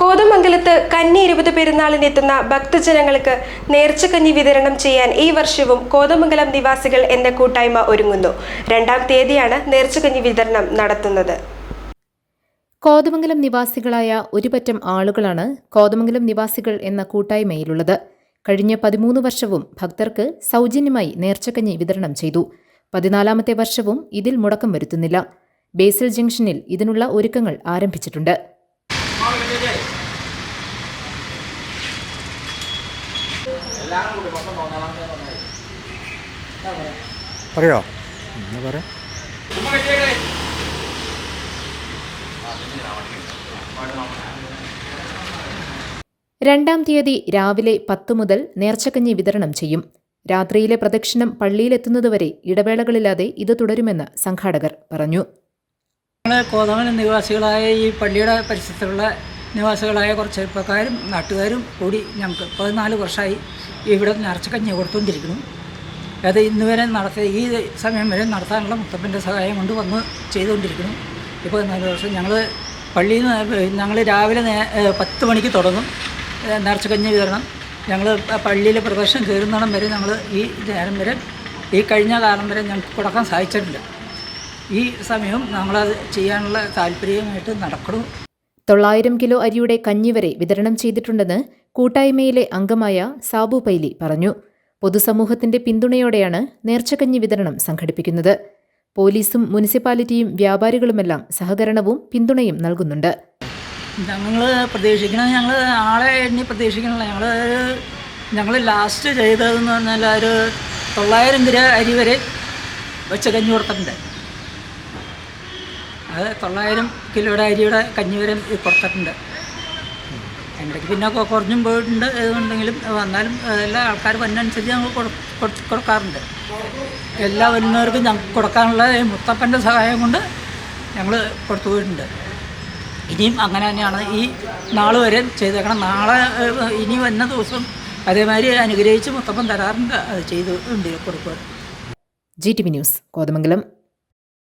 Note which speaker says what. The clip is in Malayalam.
Speaker 1: കോതമംഗലത്ത് കന്നി ഇരുപത് പെരുന്നാളിനെത്തുന്ന ഭക്തജനങ്ങൾക്ക് നേർച്ചക്കഞ്ഞി വിതരണം ചെയ്യാൻ ഈ വർഷവും കോതമംഗലം നിവാസികൾ എന്ന കൂട്ടായ്മ ഒരുങ്ങുന്നു. രണ്ടാം തീയതിയാണ് നേർച്ചക്കഞ്ഞി വിതരണം നടത്തുന്നത്.
Speaker 2: കോതമംഗലം നിവാസികളായ ഒരുപറ്റം ആളുകളാണ് കോതമംഗലം നിവാസികൾ എന്ന കൂട്ടായ്മയിലുള്ളത്. കഴിഞ്ഞ പതിമൂന്ന് വർഷവും ഭക്തർക്ക് സൗജന്യമായി നേർച്ചക്കഞ്ഞി വിതരണം ചെയ്തു. പതിനാലാമത്തെ വർഷവും ഇതിൽ മുടക്കം വരുത്തുന്നില്ല. ബേസിൽ ജംഗ്ഷനിൽ ഇതിനുള്ള ഒരുക്കങ്ങൾ ആരംഭിച്ചിട്ടുണ്ട്.
Speaker 3: പറയോ? എന്നാ പറയാം?
Speaker 2: രണ്ടാം തീയതി രാവിലെ പത്ത് മുതൽ നേർച്ചക്കഞ്ഞി വിതരണം ചെയ്യും. രാത്രിയിലെ പ്രദക്ഷിണം പള്ളിയിലെത്തുന്നതുവരെ ഇടവേളകളില്ലാതെ ഇത് തുടരുമെന്ന് സംഘാടകർ പറഞ്ഞു.
Speaker 4: കോതമന നിവാസികളായ ഈ പള്ളിയുടെ പരിസരത്തുള്ള നിവാസികളായ കുറച്ച് ചെറുപ്പക്കാരും നാട്ടുകാരും കൂടി ഞങ്ങൾക്ക് പതിനാല് വർഷമായി ഇവിടെ നേർച്ചക്കഞ്ഞി കൊടുത്തുകൊണ്ടിരിക്കുന്നു. അത് ഇന്ന് വരെ നടത്തി ഈ സമയം വരെ നടത്താനുള്ള മുത്തപ്പന്റെ സഹായം കൊണ്ട് വന്ന് ചെയ്തുകൊണ്ടിരിക്കുന്നു. ഇപ്പോൾ പതിനാല് വർഷം ഞങ്ങൾ പള്ളിയിൽ നിന്ന് ഞങ്ങൾ രാവിലെ പത്ത് മണിക്ക് തുടങ്ങും. നേർച്ചക്കഞ്ഞി വിതരണം. ഞങ്ങൾ പള്ളിയിൽ പ്രദർശനം കയറുന്നിടം വരെ ഞങ്ങൾ ഈ നേരം വരെ ഈ കഴിഞ്ഞ കാലം വരെ ഞങ്ങൾക്ക് കൊടുക്കാൻ സാധിച്ചിട്ടില്ല. ഈ സമയവും നമ്മളത് ചെയ്യാനുള്ള താല്പര്യമായിട്ട് നടക്കണം
Speaker 2: തൊള്ളായിരം കിലോ അരിയുടെ കഞ്ഞി വരെ വിതരണം ചെയ്തിട്ടുണ്ടെന്ന് കൂട്ടായ്മയിലെ അംഗമായ സാബു പൈലി പറഞ്ഞു. പൊതുസമൂഹത്തിന്റെ പിന്തുണയോടെയാണ് നേർച്ചക്കഞ്ഞി വിതരണം സംഘടിപ്പിക്കുന്നത്. പോലീസും മുനിസിപ്പാലിറ്റിയും വ്യാപാരികളുമെല്ലാം സഹകരണവും പിന്തുണയും നൽകുന്നുണ്ട്.
Speaker 4: ഞങ്ങൾ പ്രതീക്ഷിക്കണം ഞങ്ങൾ ആളെ എണ്ണി പ്രതീക്ഷിക്കണില്ല. ഞങ്ങൾ ഞങ്ങൾ ലാസ്റ്റ് ചെയ്തതെന്ന് പറഞ്ഞാൽ ഒരു തൊള്ളായിരം കിലോ അരി വരെ വെച്ച കഞ്ഞി കൊടുത്തിട്ടുണ്ട്. അത് തൊള്ളായിരം കിലോയുടെ അരിയുടെ കഞ്ഞി വരെ കൊടുത്തിട്ടുണ്ട് എന്റെ പിന്നെ കുറഞ്ഞും പോയിട്ടുണ്ട്. ഏതുണ്ടെങ്കിലും വന്നാലും എല്ലാ ആൾക്കാർ വന്നനുസരിച്ച് ഞങ്ങൾ കൊടു- കൊടു- കൊടുക്കാറുണ്ട്. എല്ലാ വരുന്നവർക്കും ഞങ്ങൾക്ക് കൊടുക്കാനുള്ള മുത്തപ്പന്റെ സഹായം കൊണ്ട് ഞങ്ങൾ കൊടുത്തു പോയിട്ടുണ്ട്. ഇനിയും അങ്ങനെ തന്നെയാണ്. ഈ നാൾ വരെ ചെയ്തേക്കണം. നാളെ ഇനി വന്ന ദിവസം അതേമാതിരി അനുഗ്രഹിച്ച് മുത്തപ്പൻ തരാറുണ്ട്. അത് ചെയ്ത് ഉണ്ട് കൊടുക്കുക
Speaker 2: G T V news Kothamangalam.